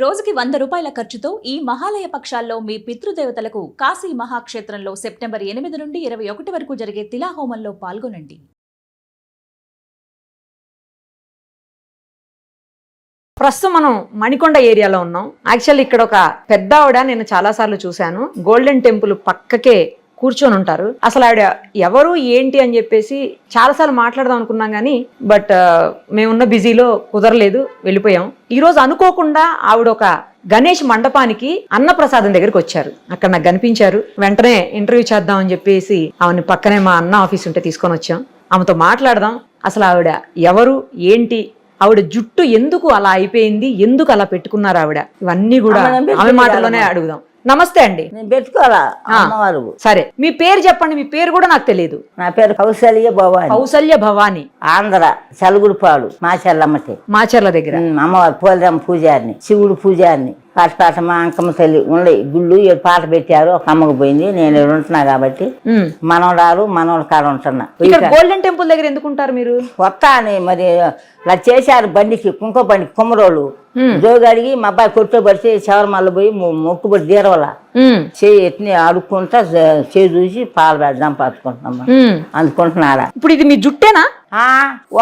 రోజుకి వంద రూపాయల ఖర్చుతో ఈ మహాలయ పక్షాల్లో మీ పితృదేవతలకు కాశీ మహాక్షేత్రంలో సెప్టెంబర్ ఎనిమిది నుండి ఇరవై ఒకటి వరకు జరిగే తిలాహోమంలో పాల్గొనండి. ప్రస్తుతం మనం మణికొండ ఏరియాలో ఉన్నాం. యాక్చువల్లీ ఇక్కడ ఒక పెద్ద ఆవిడ నేను చాలాసార్లు చూశాను. గోల్డెన్ టెంపుల్ పక్కకే కూర్చొని ఉంటారు. అసలు ఆవిడ ఎవరు ఏంటి అని చెప్పేసి చాలాసార్లు మాట్లాడదాం అనుకున్నాం కానీ బట్ మేమున్న బిజీలో కుదరలేదు వెళ్ళిపోయాం. ఈ రోజు అనుకోకుండా ఆవిడ ఒక గణేష్ మండపానికి అన్నప్రసాదం దగ్గరికి వచ్చారు. అక్కడ నాకు కనిపించారు. వెంటనే ఇంటర్వ్యూ చేద్దాం అని చెప్పేసి ఆవిడని పక్కనే మా అన్న ఆఫీస్ ఉంటే తీసుకొని వచ్చాం. ఆమెతో మాట్లాడదాం. అసలు ఆవిడ ఎవరు ఏంటి ఆవిడ జుట్టు ఎందుకు అలా అయిపోయింది ఎందుకు అలా పెట్టుకున్నారు ఆవిడ? ఇవన్నీ కూడా ఆమె మాటలోనే. అడుగుదాం. నమస్తే అండి. నేను పెట్టుకోవాలా. అమ్మవారు. సరే. మీ పేరు చెప్పండి మీ పేరు కూడా నాకు తెలియదు నా పేరు కౌశల్య భవాని. కౌసల్య భవాని. ఆంధ్ర చలుగుడిపాడు మా చెల్లమ్మటి మాచర్ల దగ్గర. అమ్మవారు పోలిరమ్మ పూజారిని శివుడు పూజారిని. పాట మా అంకమ్మ తల్లి ఉండే గుళ్ళు పాట పెట్టారు ఒక అమ్మకు పోయింది నేను ఉంటున్నా కాబట్టి ఉమ్. మనవడారు మనవడ కాడ ఉంటున్నా గోల్డెన్ టెంపుల్ దగ్గర ఎందుకు ఉంటారు మీరు కొత్త అని మరి ఇలా చేశారు బండికి కుంక బండికి కుమ్మరోళ్ళు. జోగి అడిగి మా అబ్బాయి కొట్టుబడితే శబరిమల పోయి మొక్కుబడి తీరవల. చేయి అడుక్కుంటా చే- చేయి చూసి పాలు పెడదాం పట్టుకుంటున్నామ్మా ఉమ్. అందుకుంటున్నారా ఇప్పుడు ఇది మీ జుట్టేనా ఓ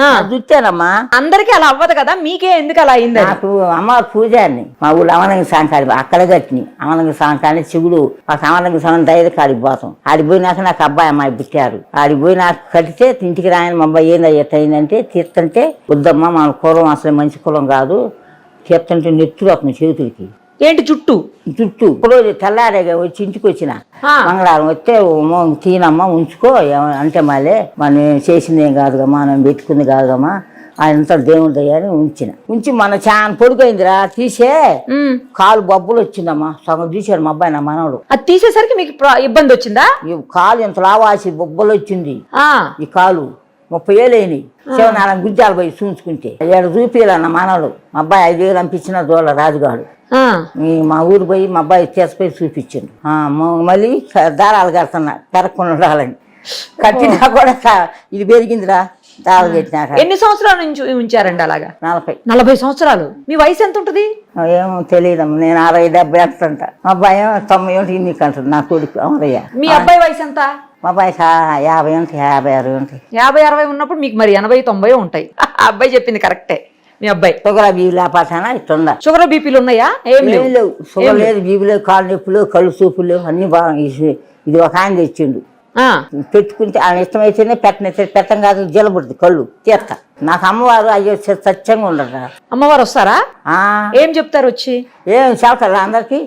ఆ. జుట్టేనమ్మా. అందరికీ అలా అవ్వదు కదా? మీకే ఎందుకు అలా అయింది నాకు అమ్మ పూజారిని మా ఊళ్ళో అమలంగి సాంకాడి అక్కడ కట్టిని అమలంగి సాంకాడి శివుడు ఆ అమలంగి సాంగ్ ధైర్య కాడికి పోతాం. ఆడికి పోయినాక నాకు అబ్బాయి అమ్మాయి పుట్టారు. ఆడికి పోయి నాకు కడితే ఇంటికి రాయని మా అబ్బాయి ఏంది అయిందంటే తీర్థంటే వద్దమ్మా మన కులం అసలు మంచి కులం కాదు. తీర్థంటే నెత్తురు అతను చేతులకి. ఏంటి జుట్టు? జుట్టు. రోజు తెల్లారేగా వచ్చి ఇంటికి వచ్చిన. మంగళవారం వస్తే "ఓ, తీనమ్మా ఉంచుకో అంటే మళ్ళీ మనం చేసింది ఏం కాదుగా మనం పెట్టుకుంది కాదుగమ్మా ఆయనంతా దేవుడి దయ్యాన్ని ఉంచిన. ఉంచి మన చాలా పొడుగైందిరా తీసే. కాలు బొబ్బలు వచ్చిందమ్మా సగం తీశాడు మా అబ్బాయి నా మనవడు. అది తీసేసరికి మీకు ఇబ్బంది వచ్చిందా? కాలు ఇంత లావాసి బొబ్బలు వచ్చింది. ఈ కాలు ముప్పై ఏళ్ళు అయినాయి. శివనారాయణ గుజ్జాలు పోయి చూసుకుంటే. ఏడు చూపియాలన్న మనవడు. మా అబ్బాయి ఐదు వేలు పంపించిన దోళ్ళ రాజుగాడు. మా ఊరు పోయి మా అబ్బాయి తీసుపోయి చూపించిండు. మళ్ళీ దారాలు కడుతున్నా పెరగకుండా ఉండాలని కట్టినా కూడా ఇది పెరిగిందిరా దారాలు కట్టినాక ఎన్ని సంవత్సరాల నుంచి ఉంచారండి అలాగా? నలభై. నలభై సంవత్సరాలు. మీ వయసు ఎంత ఉంటుంది? ఏమో తెలియదమ్మా నేను అరవై డెబ్బై అంటుంటా. మా అబ్బాయి తొంభై ఒకటి నీకు అంటాడు నా కొడుకు. అమరయ్య మీ అబ్బాయి వయసు ఎంత? మా అబ్బాయి యాభై ఉంటాయి యాభై అరవై ఉంటాయి యాభై అరవై ఉన్నప్పుడు మీకు మరి ఎనభై తొంభై ఉంటాయి. ఆ అబ్బాయి చెప్పింది కరెక్టే. మీ అబ్బాయి. షుగర్ బీబీ లేపాటానా ఇట్టుందా షుగర్ బీపీలు ఉన్నాయా? ఏం ఏం లేవు. లేవు షుగర్ లేదు బీబీ లేవు కాళ్ళు నొప్పులు కళ్ళు చూపులు అన్ని బాగా ఇది- ఒక ఆయన తెచ్చిండు. ఆ. పెట్టుకుంటే ఆయన ఇష్టమైతేనే పెట్టనైతే పెట్టం కాదు జలబడుతుంది కళ్ళు. తీర్త నాకు అమ్మవారు అయ్యో స- సత్యంగా ఉండరా అమ్మవారు వస్తారా? ఆ, ఏం చెప్తారు వచ్చి? ఏం చెబుతారు అందరికి?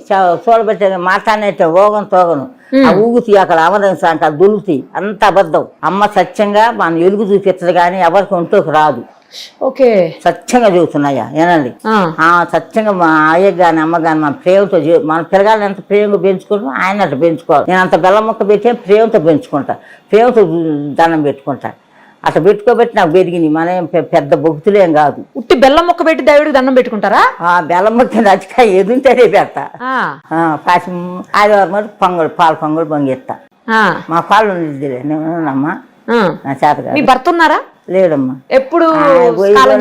చూడబెట్టే మాట్లాడినట్టే ఓగను తోగను. ఆ ఊగుతాయి అక్కడ అమరం సాంక దులుతాయి అంత అబద్ధం. అమ్మ సత్యంగా మన ఎలుగు చూపిస్తుంది కానీ ఎవరికి ఒంటోకి రాదు. ఓకే. సత్యంగా చెబుతున్నాయా ఏనండి? సత్యంగా మా అయ్య కానీ అమ్మ కానీ మన ప్రేమతో మన పిల్లగాళ్ళని ఎంత ప్రేమగా పెంచుకుంటాం ఆయన అట్లా పెంచుకోవాలి. నేను అంత బెల్లం ముక్క పెట్టి ప్రేమతో పెంచుకుంటా. ప్రేమతో దండం పెట్టుకుంటా. అట్లా పెట్టుకోబెట్టి నాకు పెరిగింది మన పెద్ద భక్తులేం కాదు. ఉట్టి బెల్లం ముక్క పెట్టి దేవుడికి దండం పెట్టుకుంటారా? ఆ బెల్లం ముక్క నచ్చిక ఎదుంటేనే పెడతా. పాసి ఆదివారం మరి పొంగల్ పాలు పొంగల్ పొంగిస్తా. మా పాలు ఉండేదిలే నేనమ్మా ఆ. నా చేత. మీ భర్త ఉన్నారా? లేడమ్మా. ఎప్పుడు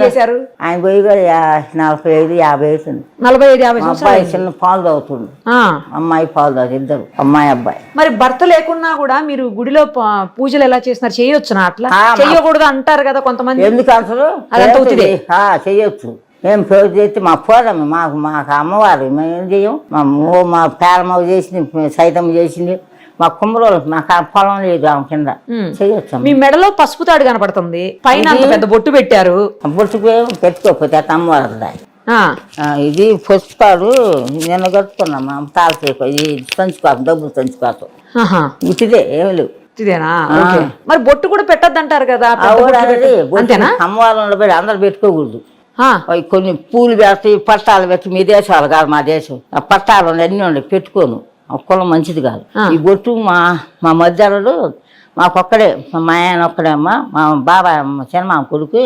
చేశారు? ఆయన పోయి కూడా యా- నలభై ఐదు యాభై అవుతుంది నలభై ఐదు యాభై అబ్బాయి చిన్న పాలు తాగుతుండు. ఆ. అమ్మాయి పాలు తాగు ఇద్దరు అమ్మాయి అబ్బాయి. మరి భర్త లేకున్నా కూడా మీరు గుడిలో పూజలు ఎలా చేస్తున్నారు? చేయొచ్చునా అట్లా? చెయ్యకూడదు అంటారు కదా కొంతమంది. ఎందుకు అంటారు? అదంతా చెయ్యొచ్చు మేము పేరు చేస్తే మా పోదమ్మ మాకు మాకు అమ్మవారు మేము ఏం చెయ్యం? మా మా పేరమ్మ చేసింది సైతమ్మ చేసింది. మా కుమ్మరోలు మాకు ఆ పొలం లేదు ఆమె కింద. ఉమ్. చెయ్యొచ్చు మీ మెడలో పసుపు తాడు కనపడుతుంది. పైన అంత పెద్ద బొట్టు పెట్టారు. బుట్టుకు పెట్టుకోకపోతే అమ్మవారు ఇది పుస్తకాలు నిన్న కట్టుకున్నామా తాళసేపు. ఇది సంచుకోసం డబ్బులు ఆహా. ఇటుదే ఏమి లేవు. మరి బొట్టు కూడా పెట్టద్దంటారు కదా బొట్టు పెట్ట- బొట్టు అమ్మవారిలో పెట్టి అందరు పెట్టుకోకూడదు. కొన్ని పూలు పెడతాయి పట్టాలు పెట్టి మీ దేశాలు కాదు మా దేశం. ఆ పట్టాలు అన్నీ ఉన్నాయి పెట్టుకోను. కులం మంచిది కాదు. ఈ బొట్టు మా మా మధ్యాహ్నాలు మాకొక్కడే మా ఆయన ఒక్కడే అమ్మ మా బాబాయ్ అమ్మ చిన్నమామ కొడుకు.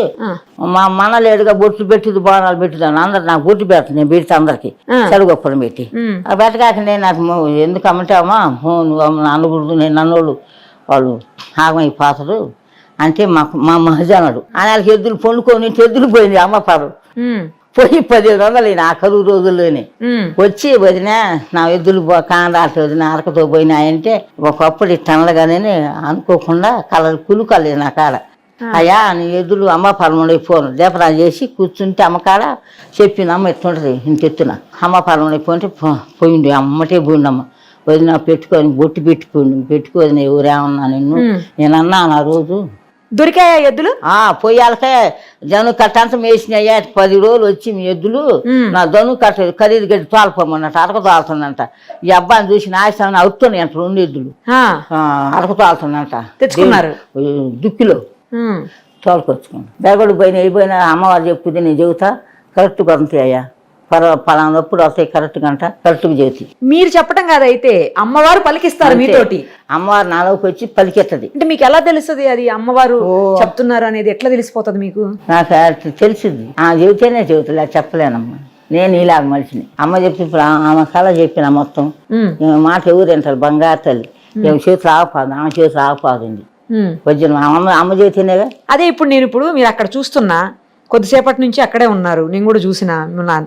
మా మన లేడుగా బొట్లు పెట్టుది బోనాలు పెట్టుదాను అందరు నాకు బొట్టు పెడతాను నేను పెడితే అందరికి ఆ. చెడుగొప్పలు పెట్టి. ఆ పెట్టగాక నేను నాకు మొ- ఎందుకు అమ్మంటావమ్మా హో, నువ్వు అమ్మ అనకూడదు నేను నన్నోళ్ళు వాళ్ళు ఆగమైపోతారు అంటే మాకు మా మహజనుడు ఆయనకి ఎద్దులు పొండుకొని ఎద్దులు పోయింది అమ్మ పాడు. పోయి పదిహేను వందలు నా కరువు రోజుల్లోనే. వచ్చి వదిన నా ఎద్దులు కాండాట వదిన అరకతో పోయినాయంటే ఒకప్పుడు ఇట్టనలుగానే అనుకోకుండా కలర్ కులుకలేదు నా కాడ. అయ్యా నీ ఎద్దులు అమ్మ పరమడి పోను దేపరా చేసి కూర్చుంటే అమ్మకాడ చెప్పింది అమ్మ ఎట్టుంటది ఇంత ఎత్తున. అమ్మ పరమడి పోంటే పో- పోయింది అమ్మటే పోయిండమ్మ వదిన పెట్టుకొని బొట్టు పెట్టుకోండి పెట్టుకోని ఎవరేమన్నా నిన్ను. నేనన్నా ఆ రోజు దొరికాయా ఎద్దులు? ఆ పొయ్యాలకే జను కట్టంత వేసినాయ్యా పది రోజులు వచ్చి మీ ఎద్దులు నా జను కట్ట ఖరీదు గడ్డి తోలపోమన్నట్టు అరక తోలుతుందంట. ఈ అబ్బాయిని చూసి నాయసాన్ని అవుతున్నాయి అంట రెండు ఎద్దులు. అరక తోలుతుందంట. తెచ్చుకున్నారు. దుక్కిలో. తోలుకొచ్చుకున్నాను బెగడు పోయిన అయిపోయినా అమ్మవారు చెప్పింది నేను చెబుతా. కరెక్ట్గా అంతే అయ్యా పలానప్పుడు వస్తాయి కరెక్ట్గా అంట కరెక్ట్గా చెబుతాయి మీరు చెప్పటం కాదైతే అమ్మవారు పలికిస్తారు మీతోటి. అమ్మవారు నాలోకి వచ్చి పలికెత్తది. అంటే మీకు ఎలా తెలుస్తుంది అది అమ్మవారు చెప్తున్నారు అనేది ఎట్లా తెలిసిపోతుంది మీకు? నాకు తెలిసింది. ఆ చెబితేనే చెబుతులే చెప్పలేనమ్మా. నేను ఇలాగ మనిషిని. అమ్మ చెప్పి ఆమె కళ చెప్పిన మొత్తం. మాట ఎవరు వింటారు? బంగారు తల్లి. ఏమి చేతులు ఆగపాదు ఆమె చేతులు. వజ్రం. అమ్మ అమ్మ చేతినేగా అదే ఇప్పుడు నేను ఇప్పుడు మీరు అక్కడ చూస్తున్నా కొద్దిసేపటి నుంచి అక్కడే ఉన్నారు. నేను కూడా చూసిన.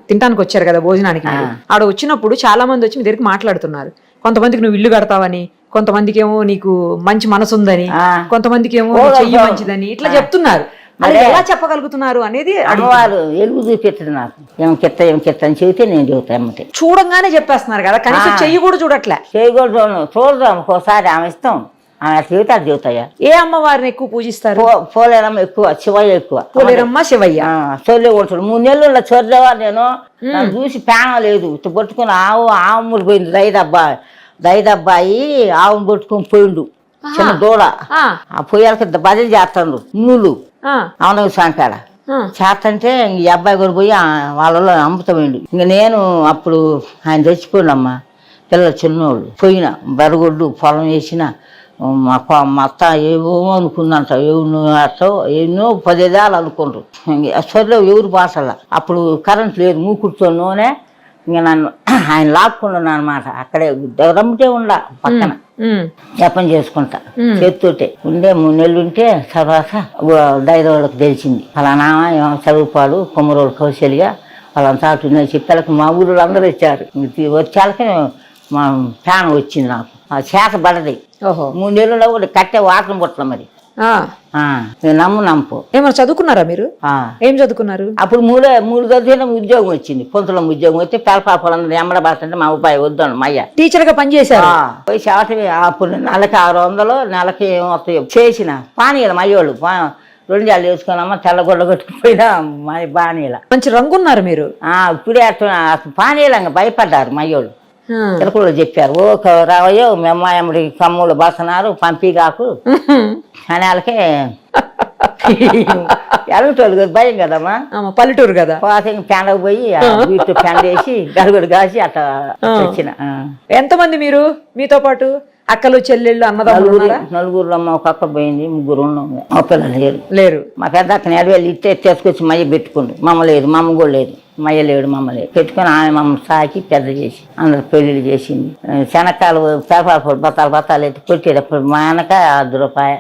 తినడానికి వచ్చారు కదా భోజనానికి మీరు. ఆడ వచ్చినప్పుడు చాలా మంది వచ్చి మీ దగ్గరికి మాట్లాడుతున్నారు. కొంతమందికి నువ్వు ఇల్లు కడతావని కొంతమందికి ఏమో నీకు మంచి మనసు ఉందని. కొంతమందికి ఏమో చెయ్యి. మంచిదని ఇట్లా చెప్తున్నారు. అదే. ఎలా చెప్పగలుగుతున్నారు అనేది అమ్మవారు ఎలుగు చూపెట్టదు నాకు. ఏం కిత్త ఏం కిత్త అని చెబితే నేను చెబుతా అమ్మతే చూడంగానే చెప్పేస్తున్నారు కదా. కనీసం. చెయ్యి కూడా చూడట్లే. చేయకూడదు చూడదాం. ఒక్కోసారి ఆమె ఇష్టం ఆమె అది చెబుతాయా ఏ అమ్మవారిని ఎక్కువ పూజిస్తారు? పోలేరమ్మ ఎక్కువ శివయ్య ఎక్కువ. పోలేరమ్మ శివయ్య. చొల్లే ఉంటాడు మూడు నెలలు చొర్రేవా నేను. చూసి పేన లేదు. పట్టుకుని ఆవు ఆవుములు పోయింది దైదబ్బా దైదబ్బాయి ఆవును పట్టుకొని పోయిండు. చిన్న దూడ. ఆ, పొయ్యాలకి బదిలీ చేస్తాడు. నూలు. అవునవి సాంకాడ ఆ. చేస్తంటే ఇంక ఈ అబ్బాయి కూడా పోయి వాళ్ళలో అమ్ముతామండి. ఇంక నేను అప్పుడు ఆయన చచ్చిపోయినమ్మా పిల్లలు చిన్నోళ్ళు. పోయిన బరగొడ్డు పొలం వేసిన మా అత్త ఏవో అనుకుందంట ఏమో అట్ట ఎన్నో పదేదాలు అనుకుండ్రు. ఇంక సరిలో ఎవరు బాసల. అప్పుడు కరెంట్ లేదు మూకుడుతో నూనె ఇంక నన్ను ఆయన లాక్కున్నాను అనమాట అక్కడే రమ్మితే ఉండ పక్కన. జపం చేసుకుంటా. చేతితోటే. ఉండే మూడు నెలలు ఉంటే తర్వాత డైరోళ్ళకి తెలిసింది. ఫలానా చదువుపాడు కొమ్మరోళ్ళు కౌశల్య వాళ్ళంతా చెప్పాలకి మా ఊళ్ళో అందరూ వచ్చారు. ఇంక వచ్చాలకి మా ఫ్యాన్ వచ్చింది నాకు. ఆ చేత పడది. ఓహో. మూడు నెలల్లో కూడా కట్టే వాకం పుట్టల మరి. నమ్ము నమ్ము ఏమన్నా చదువుకున్నారా మీరు? ఆ. ఏం చదువుకున్నారు? అప్పుడు మూడే మూడు చదివిన ఉద్యోగం వచ్చింది. పొంతులం ఉద్యోగం వస్తే పిల్లపాపలందరూ ఎమ్మడబడుతుంటే మా ఉపాయి వద్దాను మయ్య టీచర్గా పనిచేశారు పోయి శాతం అప్పుడు నెలకి ఆరు వందలు నెలకి ఏమవుతాయో చేసిన. పానీయాలు మయ్యోళ్ళు రెండు జాలు వేసుకున్నామా తెల్లగొడ్డ కొట్టుకుపోయినా మా బానీల మంచి రంగున్నారు మీరు. ఇప్పుడే పానీయాలంగా భయపడ్డారు మయ్యోళ్ళు తిలకలు చెప్పారు. ఓ రావయ్యో మీ అమ్మాయి కమ్ములు బసనారు పంపి కాకు అని వాళ్ళకి ఎలగటోళ్ళు కదా భయం కదమ్మా. పల్లెటూరు కదా. పాసింగ్ పెండకు పోయి ఆ వీటితో పెండేసి గడుగుడు కాసి అట్లా వచ్చిన. ఎంతమంది మీరు? మీతో పాటు? అక్కలు చెల్లెళ్ళు అన్నదమ్ములు నలుగురు ఉన్నారా? నలుగురులో మా ఒక అక్క పోయింది ముగ్గురు ఉన్నాం మా పిల్లలు లేరు. లేరు. మా పెద్ద అక్క నెడవేళ్ళు ఇస్తే తీసుకొచ్చి మయ్య పెట్టుకుండు. మమ్మ లేదు మమ్మ కూడా లేదు. మయ్య లేడు మమ్మ లేదు. పెట్టుకొని ఆమె మమ్మ సాకి పెద్ద చేసి అందరు పెళ్ళిళ్ళు చేసింది. శనక్కాయలు పేపర్ పొడి బత్తాలు బత్తాలు ఎత్తి కొట్టేటప్పుడు మా వెనక అర్ధ రూపాయ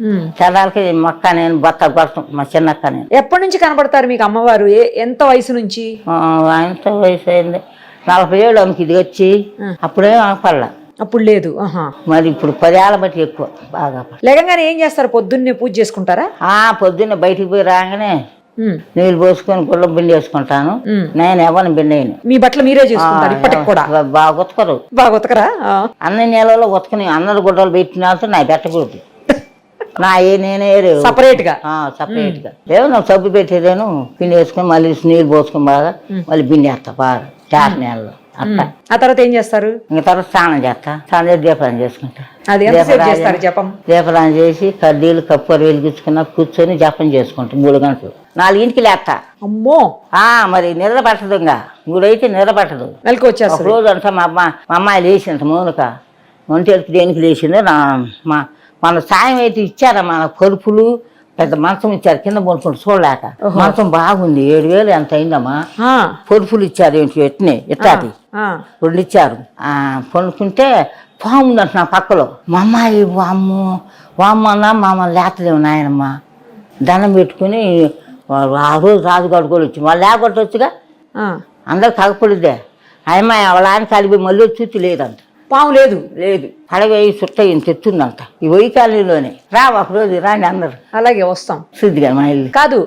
ఉమ్. చదాలకి మొక్క నేను బత్తాలు కొడతాం మా చిన్నక్క నేను. ఎప్పటి నుంచి కనబడతారు మీకు అమ్మవారు? ఏ ఎంత వయసు నుంచి? ఆ, ఆయనతో వయసు అయింది? నలభై ఏళ్ళు ఆమెకి ఇది వచ్చి అప్పుడేం అనపడలా అప్పుడు లేదు. మరి ఇప్పుడు పదేళ్ళ బట్టి ఎక్కువ బాగా. లేకంగానే ఏం చేస్తారు? పొద్దున్నే పూజ చేసుకుంటారా? ఆ పొద్దున్నే బయటికి పోయి రాగానే. నీళ్ళు పోసుకొని గుళ్ళ బిండి వేసుకుంటాను. నేను ఎవరిని బిండి. మీ బట్టలు మీరే చేసుకుంటారు ఇప్పటికి కూడా. బాగా ఉతకరు. బాగా ఉతకరా. అన్ని నెలలో ఉతకని అందరు గుడ్డలు పెట్టినాతో నా పెట్టకూడదు నా ఏ నేనే సపరేట్గా? సపరేట్గా. ఏమో నాకు సబ్బు పెట్టేదేను పిండి వేసుకొని మళ్ళీ నీళ్ళు పోసుకొని బాగా మళ్ళీ బిండి వేస్తా బాగా. చాట నెలలో. ఆ తర్వాత ఏం చేస్తారు? ఇంకా తర్వాత స్నానం చేస్తా. స్నానం చేసి దీపాలను చేసుకుంటా. అది ఎంతసేపు చేస్తారు జపం? దీపదానం చేసి కడ్డీలు కప్పరు వెలిగించుకున్నా కూర్చొని జపం చేసుకుంటాం మూడు గంటలు. నాలుగింటికి లేస్తా. అమ్మో! ఆ మరి నిద్ర పట్టదు ఇంకా. మూడైతే నిద్ర పట్టదు. మెలకు ఒక వచ్చేస్తారు రోజు అంతా మా అమ్మ మా అమ్మాయి లేచిందంట మౌనిక. ఒంటేరికి దేనికి లేచిందో నా మా మన సాయం అయితే ఇచ్చారా మన పరుపులు పెద్ద మంచం ఇచ్చారు కింద పడుకుంటూ చూడలేక. మంచం బాగుంది ఏడు వేలు ఎంత అయిందమ్మా? ఆ, పరుపులు ఇచ్చారు ఏంటి ఎట్నే ఆ. రెండు ఇచ్చారు. పాము ఉందంట నా పక్కలో. మా అమ్మాయి వామ్ము వామ్మన్నా మామ లేతలేము నాయనమ్మ. దండం పెట్టుకుని ఆ రోజు రాజుగాడు కూడా వచ్చి వాళ్ళు లేకొట్టొచ్చుగా ఆ. అందరు కాకపోలేదే అమ్మాయి వాళ్ళ ఆయన కలిపి మళ్ళీ చూసి లేదంట. పాము లేదు లేదు. పడగ చుట్ట ఈయన తెచ్చుందంట ఈ వై కాలనీలోనే రా ఒకరోజు రాండి అందరు. అలాగే వస్తాం. శుద్ధిగా మా ఇల్లు. కాదు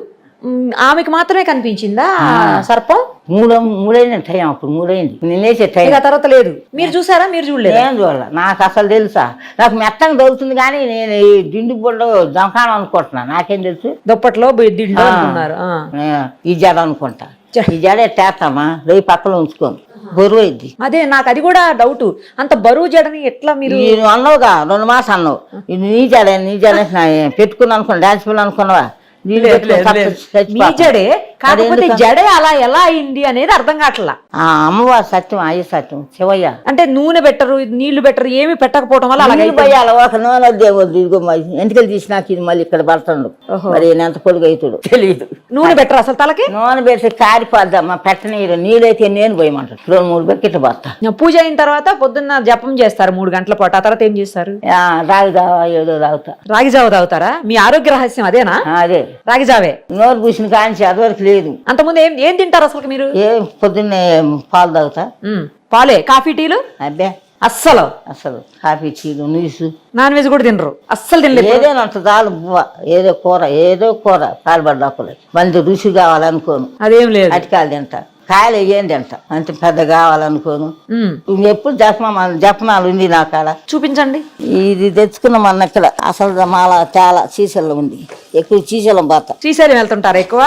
మ్, ఆమెకి మాత్రమే కనిపించిందా ఆ. సర్పం? మూడు మూడైంది టైం అప్పుడు మూడైంది. నేనేసే టైం. ఇక ఆ తర్వాత లేదు. మీరు చూసారా? మీరు చూడలేదు? నేను చూడాల. నాకు అసలు తెలుసా? నాకు మెత్తగా దొరుకుతుంది కానీ నేను ఈ దిండు బొడ్డు దొంకాను అనుకుంటున్నా. నాకేం తెలుసు? దుప్పట్లో బి- దిండు. అనుకున్నారు. ఆ. ఈ జడ అనుకుంటా. ఈ జడ ఎట్టేస్తామా రేపు పక్కన ఉంచుకోను. బరువు అయింది అదే నాకు అది కూడా డౌట్ అంత బరువు జడని ఎట్లా మీరు మీరు అన్నావుగా రెండు మాసం అన్నావు. ఇది నీ జడ నీ జడ. పెట్టుకుని అనుకున్నా డాన్స్ పిల్లలు అనుకున్నావా? చచ్చిపోతాం. జడే? కాకపోతే? జడే అలా ఎలా అయింది అనేది అర్థం కావట్లా. ఆ అమ్మవారి సత్యం అయ్య సత్యం శివయ్య. అంటే నూనె పెట్టరు నీళ్ళు పెట్టరు ఏమి పెట్టకపోవడం వల్ల అలాగే పోయాలి ఒక నూనె దేవుడు ఇదిగో ఎంటికలు తీసినాక ఇది మళ్ళీ ఇక్కడ పడుతుండు. మరి ఈయన ఎంత పొడుగు అవుతాడు తెలియదు. నూనె పెట్టరు అసలు తలకి? నూనె పెడితే కారిపోద్దమ్మా పెట్టనీరు నీళ్ళైతే నేను పోయమంటాడు రెండు మూడు బకెట్ పడతా పూజ అయిన తర్వాత పొద్దున్న జపం చేస్తారు మూడు గంటల పాటు. ఆ తర్వాత ఏం చేస్తారు? రాగి దావా ఏదో తాగుతా. రాగి జావ తాగుతారా? మీ ఆరోగ్య రహస్యం అదేనా? అదే. రాగి జావే. నోరు పూసిన కాంచి అదివరకు లేదు. అంతకుముందు ఏం ఏం తింటారు అసలు మీరు? ఏ పొద్దున్నే పాలు తాగుతా. ఉమ్, పాలే కాఫీ టీలు? అబ్బే. అస్సలు. అసలు కాఫీ చీలు నీసు నాన్ వెజ్ కూడా తినరు. అస్సలు తినలేదు ఏదైనా అంత బువ్వ. ఏదో కూర ఏదో కూర కాలుబడ్డకులు మంచి రుచి కావాలనుకోను. అదేం లేదు. అటికాయలు తింటా. కాయలు ఏం తింటా అంత పెద్ద కావాలనుకోను ఎప్పుడు జపమా జపనాలు ఉంది నా కాడ చూపించండి. ఇది తెచ్చుకున్న మన ఇక్కడ అసలు మాల చాలా సీసల్లో ఉంది. ఎక్కువ సీసలం పోతా. శ్రీశైలం వెళ్తుంటారు ఎక్కువ.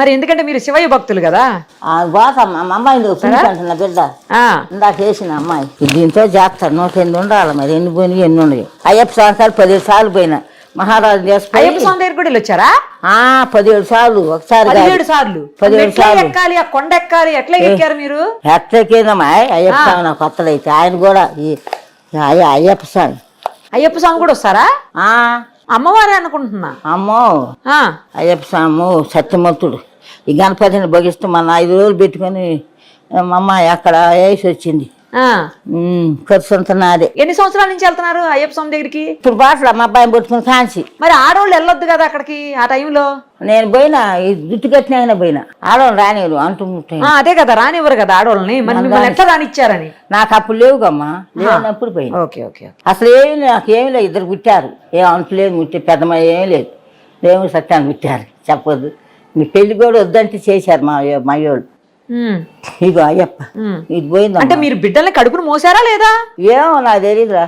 మరి ఎందుకంటే మీరు శివయ్య భక్తులు కదా? ఆ పోతా మా అమ్మాయిని చూసుకుంటున్నా బిడ్డ. ఇందాక వేసిన అమ్మాయి. దీంతో చేస్తారు నూట ఎనిమిది ఉండాలి మరి. ఎన్ని పోయినాయి ఎన్ని ఉన్నాయి అయ్యప్ప సంవత్సరాలు పదిహేడు సార్లు పోయినా. మహారాజు అయ్యప్ప స్వామి దగ్గర కూడా వచ్చారా ఆ పదిహేడు సార్లు ఒకసారి. పదిహేడు సార్లు. పదిహేడు ఎట్లా సార్లు. ఎక్కాలి ఆ కొండ ఎక్కాలి ఎట్లా ఎక్కారు మీరు? ఎట్లకేదమ్మా అయ్యప్ప స్వామి నాకు కొత్తలైతే ఆయన కూడా ఈ అయ్య అయ్యప్ప స్వామి. అయ్యప్ప స్వామి కూడా వస్తారా? ఆ. అమ్మవారే అనుకుంటున్నా. అమ్మో. అయ్యప్ప స్వామి సత్యమంతుడు ఈ గణపతిని భగిస్తూ మన ఐదు రోజులు పెట్టుకొని మా అమ్మాయి అక్కడ వేసి వచ్చింది? ఖర్చు అంతా నాదే. ఎన్ని సంవత్సరాల నుంచి వెళ్తున్నారు అయ్యప్ప స్వామి దగ్గరికి? ఇప్పుడు బాటలో మా అబ్బాయిని పట్టుకుని కాంచి మరి ఆడవాళ్ళు వెళ్ళొద్దు కదా అక్కడికి ఆ టైంలో? నేను పోయినా ఈ జుట్టు కట్టిన ఆయన పోయినా. ఆడవాళ్ళు రానివ్వరు అంటూ అదే కదా రానివ్వరు కదా ఆడవాళ్ళని మిమ్మల్ని ఎట్లా రానిచ్చారని? నాకు అప్పుడు లేవుగమ్మా లేనప్పుడు పోయినా. ఓకే ఓకే అసలు ఏమి లేదు నాకు ఏమి లేదు ఇద్దరు పుట్టారు. ఏం అంటలేదు ముట్టి పెద్దమ్మ ఏమీ లేదు. దేవుడు సత్యాన్ని పుట్టారు చెప్పొద్దు. మీ పెళ్ళి కూడా వద్దంటే చేశారు మా మా వాళ్ళు ఇగో అయ్యప్ప. ఇది పోయిందమ్మా. అంటే మీరు బిడ్డల్ని కడుపును మోసారా లేదా? ఏమో నాకు తెలియదురా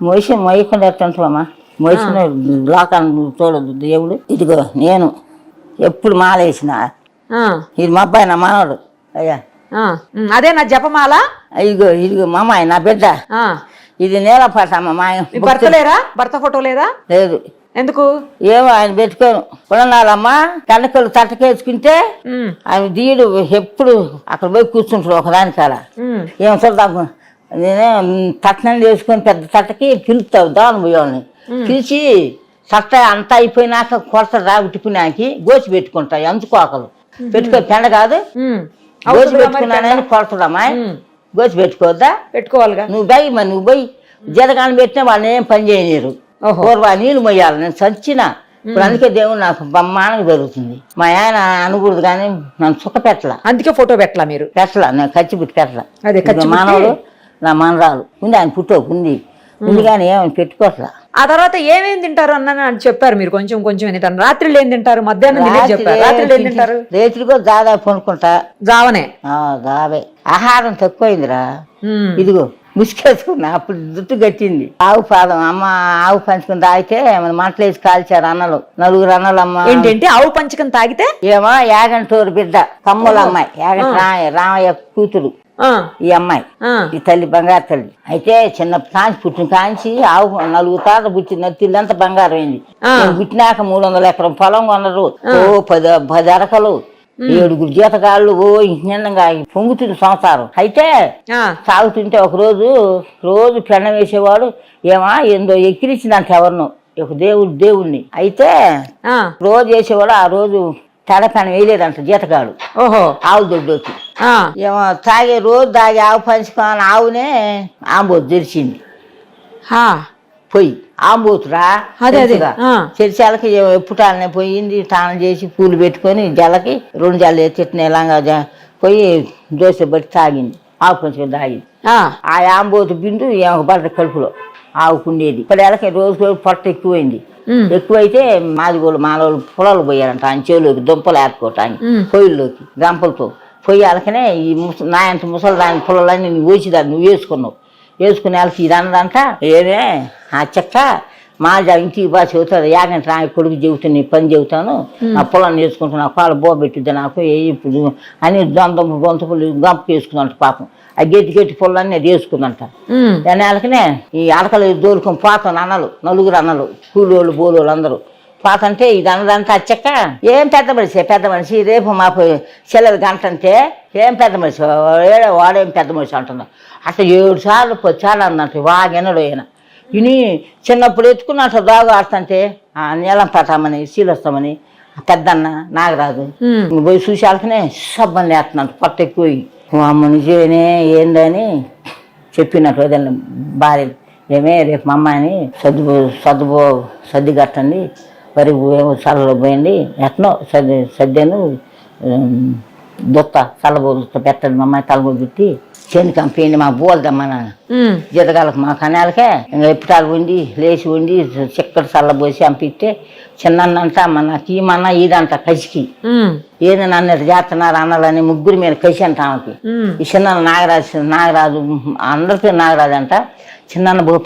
మోసి మోయకుండా ఎట్టుంటామా మోసిన లోకాన్ని చూడదు దేవుడు. ఇదిగో నేను ఎప్పుడు మాలేసిన. ఆ, ఇది మా అబ్బాయి నా మనవడు. అయ్యా. అదే నా జపమాల? ఇదిగో ఇదిగో మా అమ్మాయి నా బిడ్డ. ఇది నేలపాట అమ్మ మా మీ భర్త లేరా? భర్త ఫోటో లేదా? లేదు. ఎందుకు? ఏమో ఆయన పెట్టుకోను కొనాలమ్మా కనకలు తట్టకేసుకుంటే ఆయన దీడు ఎప్పుడు అక్కడ పోయి కూర్చుంటాడు ఒకదాని కాడ. ఉమ్. ఏం చూద్దాం నేనే తట్టనం చేసుకొని పెద్ద తట్టకి పిలుస్తావు దాని పోయాలని పిలిచి తట్ట అంతా అయిపోయినాక కొరత రా గోచి పెట్టుకుంటా అందుకోకలు పెట్టుకో పెండ కాదు. గోచి పెట్టుకున్నానని కొరతదమ్మా ఉమ్. గోచి పెట్టుకోవద్దా? పెట్టుకోవాలిగా. నువ్వు పోయి మరి నువ్వు పోయి జరగాని పెట్టినా వాళ్ళని ఏం పని చేయనీరు ఓహో. పూర్వ నీళ్ళు మొయ్యాలి. నేను చచ్చిన ఇప్పుడు అందుకే దేవుడు నాకు బ్రహ్మాండంగా జరుగుతుంది మా ఆయన అనకూడదు కానీ నన్ను సుఖ పెట్టల. అందుకే ఫోటో పెట్టలా మీరు? పెట్టల. నేను ఖర్చు పెట్టి పెట్టల. అదే మానవుడు నా మనరాలు. ఉంది ఆయన పుట్టో ఉంది. ఉంది కానీ ఏమని పెట్టుకోవట్లా ఆ తర్వాత ఏమేం తింటారు అన్న అని చెప్పారు మీరు కొంచెం కొంచెం తింటారు రాత్రులు ఏం తింటారు? మధ్యాహ్నం చెప్పారు రాత్రులు ఏం తింటారు? రేతులు కూడా దాదాపు కొనుక్కుంటా. జావనే. ఆ, దావే ఆహారం తక్కువైందిరా. ఇదిగో ముసుకేసుకున్నా అప్పుడు జుట్టు గట్టింది ఆవు పాదం అమ్మ ఆవు పంచుకుని తాగితే మన మంటలు వేసి కాల్చారు అన్నలు. నలుగురు అన్నలు అమ్మ. ఏంటంటి ఆవు పంచకం తాగితే? ఏమో యాగంటూరు బిడ్డ కమ్ముల అమ్మాయి యాగంట రామయ్య కూతురు. ఈ అమ్మాయి ఈ తల్లి బంగారు తల్లి. అయితే చిన్న కాంచి పుట్టిన కాంచి ఆవు నలుగురు తాత పుట్టిన తిల్లంతా బంగారం అయింది. పుట్టినాక మూడు వందల ఎకరం పొలం కొన్నారు. ఓ పది పది అరకలు. ఏడుగురు జీతగాళ్ళు ఓ నిండంగా పొంగుతుంది సంసారం. అయితే ఆ, తాగుతుంటే ఒక రోజు రోజు పెండ వేసేవాడు ఏమా ఏందో ఎక్కిరించిందంట ఎవరినో. ఒక దేవుడు దేవుణ్ణి. అయితే రోజు వేసేవాడు ఆ రోజు తెడపెన వేయలేదంట జీతగాడు. ఓహో. ఆవు దొడ్డొచ్చి ఆ, ఏమో తాగే రోజు తాగే ఆవు పంచుకొని ఆవునే ఆంబోతు తెరిచింది. హా, పొయ్యి ఆంబోతురా అదే, అదే. చర్చాలకి ఎప్పుటాలనే పోయింది తానం చేసి పూలు పెట్టుకొని జలకి రెండు జల్లు ఎత్తిన ఇలాగా పోయి దోశ బట్టి తాగింది ఆవు కొంచెం తాగింది. ఆ, ఆంబోతు బిందు ఏమో పడ్డ కడుపులో ఆవుకుండేది ఇప్పుడు ఎలాగే రోజు రోజు పొట్ట ఎక్కువైంది. ఎక్కువైతే మాదిగోళ్ళు మానవులు పొలాలు పోయారంట ఆయన చెవులోకి దుంపలు ఏరుకోవటానికి ఉమ్. పొయ్యిల్లోకి గంపలతో. పొయ్యి వాళ్ళకనే ఈ ముస నాయంత ముసలి దాని పొలాలన్నీ నువ్వు వేసిదాన్ని నువ్వు వేసుకున్నావు. వేసుకునే వాళ్ళకి ఇది అన్నదంట ఏమే ఆ చెక్క? మా ఇంటికి బాగా చెబుతుంది యాగంటే నా కొడుకు చెబుతాను నీ పని చెబుతాను. నా పొలాన్ని వేసుకుంటున్నా పాలు బోబెట్టిద్ది నాకు ఏ ఇప్పుడు అని దొంత దొంతపులు గంపకి వేసుకుందంట పాపం. ఆ గట్టి గట్టి పొలాన్ని అది వేసుకుందంట. దాని వాళ్ళకనే ఈ అడకలు దోలుకొని పోతాను అన్నలు నలుగురు అన్నలు కూలోళ్ళు బోలోళ్ళు అందరూ. పాతంటే ఇది అన్నదంతా అచ్చక్క ఏం పెద్ద మనిషి పెద్ద మనిషి రేపు మాకు చెల్లెలు గంట అంటే ఏం పెద్ద మనిషి వాడే వాడేం పెద్ద మనిషి అంటున్నా. అట్లా ఏడు సార్లు సార్లు అన్నట్టు వాగెనడు ఆయన ఇని చిన్నప్పుడు ఎత్తుకున్నట్టు దాగు ఆడుతుంటే ఆ నీలం పెట్టమని శీలొస్తామని పెద్దన్న నాగరాజు. పోయి చూసి వాళ్ళకనే సబ్బని లేస్తున్నాడు పొట్ట ఎక్కువ. అమ్మ నిజమేనే ఏందని చెప్పినట్టు వదిలిన భార్య. ఏమే రేపు మా అమ్మాయిని సర్దు సర్దుబో సర్ది కట్టండి. ఏమో చల్లలో పోయింది. ఎట్నో సర్ది సర్దాను దుత్త చల్లబో దుత్త పెట్టండి మా అమ్మాయి తలబో పెట్టి. చేను కంపెనీ మా బోల్దమ్మా ఉమ్, జీతగాలకు మా కనాలకే. ఇంకా ఎప్పుటాలు వండి లేచి వండి చిక్కటి చల్లబోసి పంపిస్తే చిన్నంట మన కీమన్న ఇదంట కసికి. ఏది నన్ను చేస్తున్నారు అన్నాలని ముగ్గురు మీద కసి అంట ఆమెకి. ఈ చిన్న నాగరాజు నాగరాజు అందరికీ నాగరాజు అంట చిన్న బో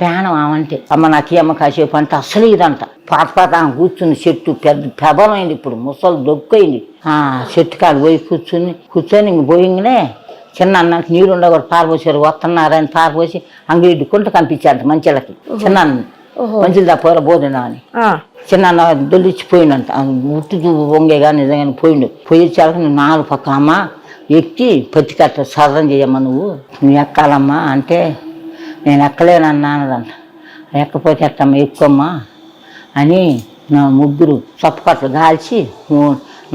ఆమంటే అమ్మ నాకు అమ్మ కాసేపు అంటే అసలు ఇదంట పాత పాత ఆమె కూర్చుని చెట్టు పెద్ద పెబలమైంది ఇప్పుడు ముసలు దొక్కైంది ఆ చెట్టు కాడు పోయి కూర్చుని కూర్చొని ఇంక పోయింగనే చిన్న అన్నకి నీళ్ళు ఉండకూడదు పారపోసారు వస్తున్నారని పారపోసి అంగిడి కుంట కనిపించారంట మంచిళ్ళకి. చిన్న మంచిది తప్ప పోదునా అని. చిన్న దొల్లిచ్చిపోయిండంట. ఉట్టు వంగే కానీ నిజంగానే పోయిండు. పోయి వచ్చాక నువ్వు నాలుగు పక్క అమ్మ ఎక్కి పత్తి కట్ట సదరం చేయమ్మా నువ్వు. నువ్వు ఎక్కాలమ్మా అంటే నేను ఎక్కలేనన్నా అన్నదంట. ఎక్కపోతే ఎట్టమ్మా ఎక్కువమ్మా అని నా ముగ్గురు చప్పకట్లు దాల్చి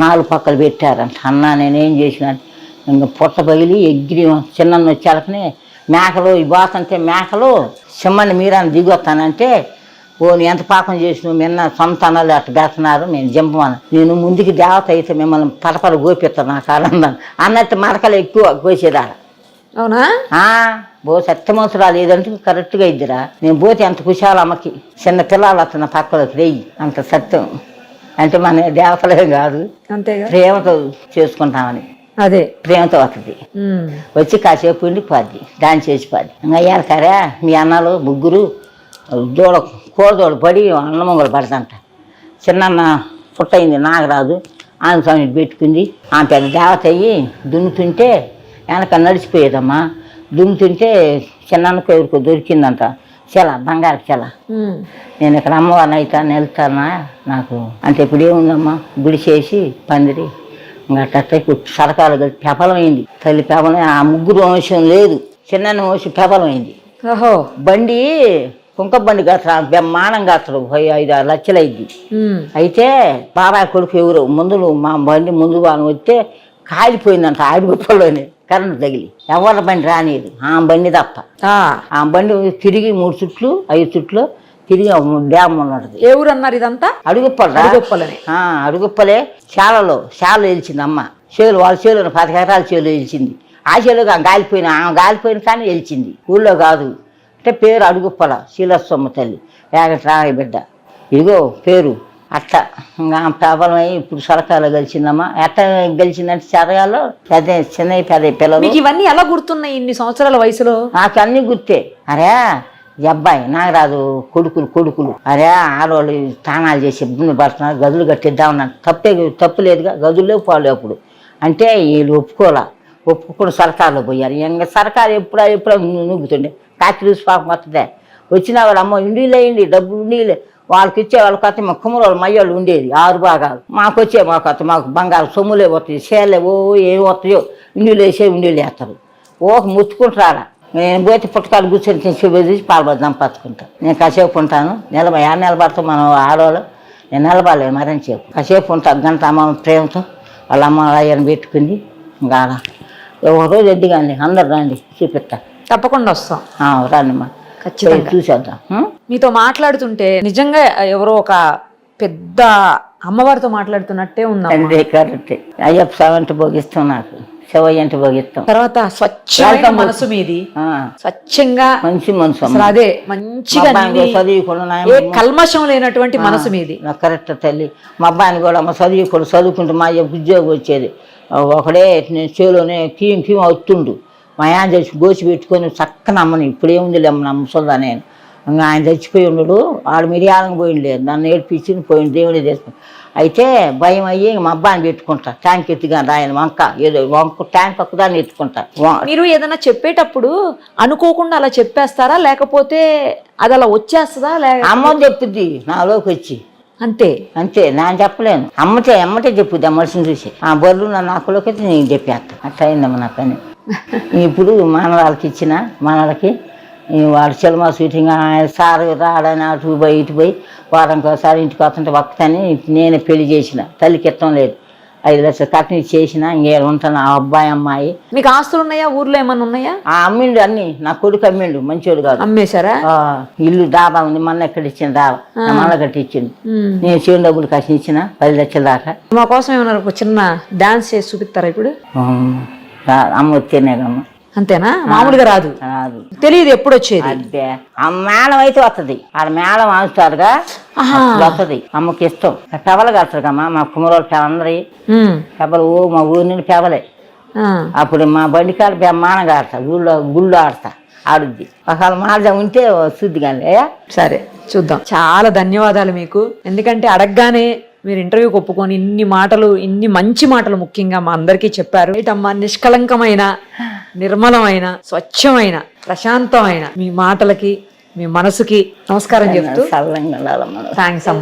నాలుగు పక్కలు పెట్టారంట. అన్న నేనేం చేసిన ఇంకా పొట్ట పగిలి ఎగిరి చిన్న వచ్చేలకనే మేకలు ఈ బాతంటే మేకలు సిమ్మని మీరాన్ని దిగొస్తానంటే ఓ ఎంత పాపం చేసిన నిన్న సొంత అన్నలు అట్ట పెడుతున్నారు నేను జింపమని నేను ముందుకి దేవత అయితే మిమ్మల్ని పరపర గోపిస్తాను నాకు ఆనందం అన్నట్టు మరకలు ఎక్కువ కోసేదాడ అవునా? ఆ, బో సత్యమంతురాలు ఏదంటే కరెక్ట్గా ఇద్దిరా. నేను పోతే అంత కుశాల అమ్మకి. చిన్న పిల్లలు వస్తున్న పక్కలోకి రెయ్యి అంత సత్యం. అంటే మన దేవతలే కాదు. అంతేగా? ప్రేమతో చేసుకుంటామని. అదే. ప్రేమతో వస్తుంది. వచ్చి కాసేపు ఉండి పోద్ది దాని చేసి పోద్ది. ఇంకా అయ్యారు కరే మీ అన్నలు ముగ్గురు దూడ కోడదోడు పడి అన్నమొంగలు పడతంట చిన్న పుట్టయింది నాగరాజు. ఆమె స్వామి పెట్టుకుంది. ఆమె పెద్ద దేవత అయ్యి దున్నుతుంటే వెనక నడిచిపోయేదమ్మా. దున్నుతుంటే చిన్నకు ఎవరికో దొరికిందంట. చెల బంగారు చెల. నేను ఇక్కడ అమ్మవారిని అయితే వెళ్తానా? నాకు అంటే ఇప్పుడు ఏముందమ్మా గుడి చేసి పందిరి. ఇంకా సరకాలు కలిసి పెపలమైంది. తల్లి పెపలం ఆ ముగ్గురు వంశం లేదు. చిన్న వంశం పెపలమైంది. ఓహో. బండి కుంక బండి కట్టరా బ్రహ్మాండం కట్టడు పోయి ఐదు ఆరు లక్షలు అయింది అయితే బాబాయ్ కొడుకు ఎవరు? ముందు మా బండి ముందు వాళ్ళు వస్తే కాలిపోయిందంట ఆడిగుప్పలోనే కరెంటు తగిలి. ఎవరి బండి రానిది ఆ బండి తప్ప. ఆ, బండి తిరిగి మూడు చుట్లు ఐదు చుట్లు తిరిగి డ్యామ్ ఉన్నది. ఏ ఊరు అన్నారు ఇదంతా? అడుగుప్పలు అడుగుప్పలని. అడుగుప్పలే. శాలలో శాల వెలిచింది అమ్మ. చేలు వాళ్ళ చేలు పది ఎకరాల చేలు వెలిచింది ఆ చేలు గాలిపోయిన ఆమె గాలిపోయిన కానీ వెలిచింది ఊళ్ళో కాదు. అంటే పేరు అడుగుప్పల శీలస్వమ్మ తల్లి. ఏగటి రాయ బిడ్డ ఇదిగో పేరు. అట్ట. ఇంకా ప్రబలమై ఇప్పుడు సరకాలో గెలిచిందమ్మా. ఎట్ట గెలిచిందంటే చరగాలో పెద్ద చిన్న పెద్ద పిల్లలు. మీకు ఇవన్నీ ఎలా గుర్తున్నాయి ఇన్ని సంవత్సరాల వయసులో? నాకు అన్ని గుర్తే. అరే ఈ అబ్బాయి నాగరాజు కొడుకులు కొడుకులు. అరే ఆడవాళ్ళు స్నానాలు చేసి ఇబ్బంది పడుతున్నారు గదులు కట్టిద్దామన్నారు తప్పే తప్పు లేదుగా గదుల్లో పోలే అప్పుడు. అంటే వీళ్ళు ఒప్పుకోలా. ఒప్పుకుని సర్కారులో పోయారు. ఇంకా సర్కారు ఎప్పుడా ఎప్పుడో నూగుతుండే. కాకి చూసి పాపం వస్తుందే వచ్చిన వాళ్ళు అమ్మ ఇండిలో వేయండి డబ్బు ఇండిలే వాళ్ళకి ఇచ్చే వాళ్ళకి వస్తే మా కుమ్మరోళ్ళు మయ్యోళ్ళు ఉండేది ఆరు భాగాలు. మాకు వచ్చే మాకు వస్తాయి మాకు బంగారు సొమ్ములే సేలే ఓ ఏం వస్తాయో ఇండిలో వేసే ఇండిలో వేస్తారు. ఓక ముత్తుకుంటారా? నేను పోతే పుట్టకాలు కూర్చొని తీసి పాలు దంపచ్చుకుంటా నేను కాసేపు ఉంటాను. నిలబ ఆ నిలబడతాం మనం ఆడవాళ్ళు. నేను నిలబడలేదు మరని చెప్పు కాసేపు ఉంటా గంట అమ్మ ప్రేమతో వాళ్ళ అమ్మ అయ్యని పెట్టుకుంది ఇంకా. ఒక రోజు ఎద్దుగాండి అందరు రండి చూపిస్తా. తప్పకుండా వస్తాం. రండి అమ్మా ఖచ్చితంగా. చూసేద్దాం? మీతో మాట్లాడుతుంటే నిజంగా ఎవరో ఒక పెద్ద అమ్మవారితో మాట్లాడుతున్నట్టే ఉందమ్మా. తండ్రి కరెక్ట్. అయ్యప్ప అంటే భోగిస్తాం నాకు. శివయ్య అంటే భోగిస్తాం. తర్వాత స్వచ్ఛమైన మనసు మీది. ఆ, స్వచ్ఛంగా మంచి మనసు అదే మంచిగా ఏ కల్మషం లేనటువంటి మనసు మీది. కరెక్ట్ తల్లి. మా అబ్బాయిని కూడా అమ్మ చదువుకోడు చదువుకుంటే మా అయ్య ఉద్యోగం వచ్చేది. ఒకడే నేను చేలోనే కీం కీం అవుతుండు. మా ఆయన చచ్చి గోచి పెట్టుకొని చక్కన అమ్మని ఇప్పుడేముంది అమ్మ నమ్మసొందా నేను. ఇంకా ఆయన చచ్చిపోయి ఉన్నాడు ఆడు మిరియాలను లేదు నన్ను ఏడ్పించి పోయింది దేవుడే చేసుకుని అయితే భయం అయ్యి మా అబ్బాయిని పెట్టుకుంటా. ట్యాంక్ ఎత్తుగా రాయను వంక. ఏదో వంక ట్యాంక్ ఒక్కదాన్ని ఎత్తుకుంటా. మీరు ఏదైనా చెప్పేటప్పుడు అనుకోకుండా అలా చెప్పేస్తారా? లేకపోతే అది అలా వచ్చేస్తుందా? లేక అమ్మ చెప్పుద్ది నాలోకి వచ్చి. అంతే. అంతే నేను చెప్పలేను. అమ్మటే అమ్మటే చెప్పుద్ది మనిషిని చూసి. ఆ బర్రెలు నా నాకులోకి నేను చెప్పేస్తా. అట్లా అయిందమ్మ నా పని. ఇప్పుడు మానవాళ్ళకి ఇచ్చిన మనలకి వాడు సినిమా షూటింగ్ సార్ రాడని అటు పోయి ఇటు పోయి వారానికి ఒకసారి ఇంటికి వస్తుంటే వక్కని నేనే పెళ్ళి చేసిన తల్లికి ఇష్టం లేదు. ఐదు లక్షలు కట్టిన చేసిన ఇంకేడు ఉంటాను ఆ అబ్బాయి అమ్మాయి. మీకు ఆస్తులు ఉన్నాయా? ఊర్లో ఏమన్నా ఉన్నాయా? ఆ అమ్మిండు అన్ని నా కొడుకు అమ్మిండు మంచోడు కాదు. అమ్మేశారా? ఆ, ఇల్లు డాబా ఉంది మొన్న ఎక్కడ ఇచ్చిన డాబా నా మళ్ళీ కట్టి ఇచ్చిండు. ఉమ్. నేను చేను డబ్బులు కసి ఇచ్చిన పది లక్షల దాకా. మా కోసం ఏమన్నా ఒక చిన్న డాన్స్ చేసి చూపిస్తారా ఇప్పుడు? అమ్మ వచ్చేనే కమ్మ అంతేనా? మామూలుగా రాదు. రాదు. తెలియదు ఎప్పుడు వచ్చేది. అదే ఆ మేళం అయితే వస్తుంది ఆడ మేళం ఆడుతారుగా వస్తుంది అమ్మకి ఇష్టం. పెవలు కడతారు కమ్మా మా కుమరోళ్ళు పెవలందరి. పెవలు ఓ మా ఊరి నుండి పెవలే. అప్పుడు మా బండి కాడ బ్రహ్మాండంగా ఆడతా ఊళ్ళో గుళ్ళు ఆడతా ఆడుద్ది. ఒకవేళ మాడదాం ఉంటే శుద్ధి కానీ సరే చూద్దాం. చాలా ధన్యవాదాలు మీకు. ఎందుకంటే అడగగానే మీరు ఇంటర్వ్యూకి ఒప్పుకొని ఇన్ని మాటలు ఇన్ని మంచి మాటలు ముఖ్యంగా మా అందరికీ చెప్పారు. ఏంటమ్మా నిష్కలంకమైన నిర్మలమైన స్వచ్ఛమైన ప్రశాంతమైన మీ మాటలకి మీ మనసుకి నమస్కారం చెప్తూ థ్యాంక్స్ అమ్మ.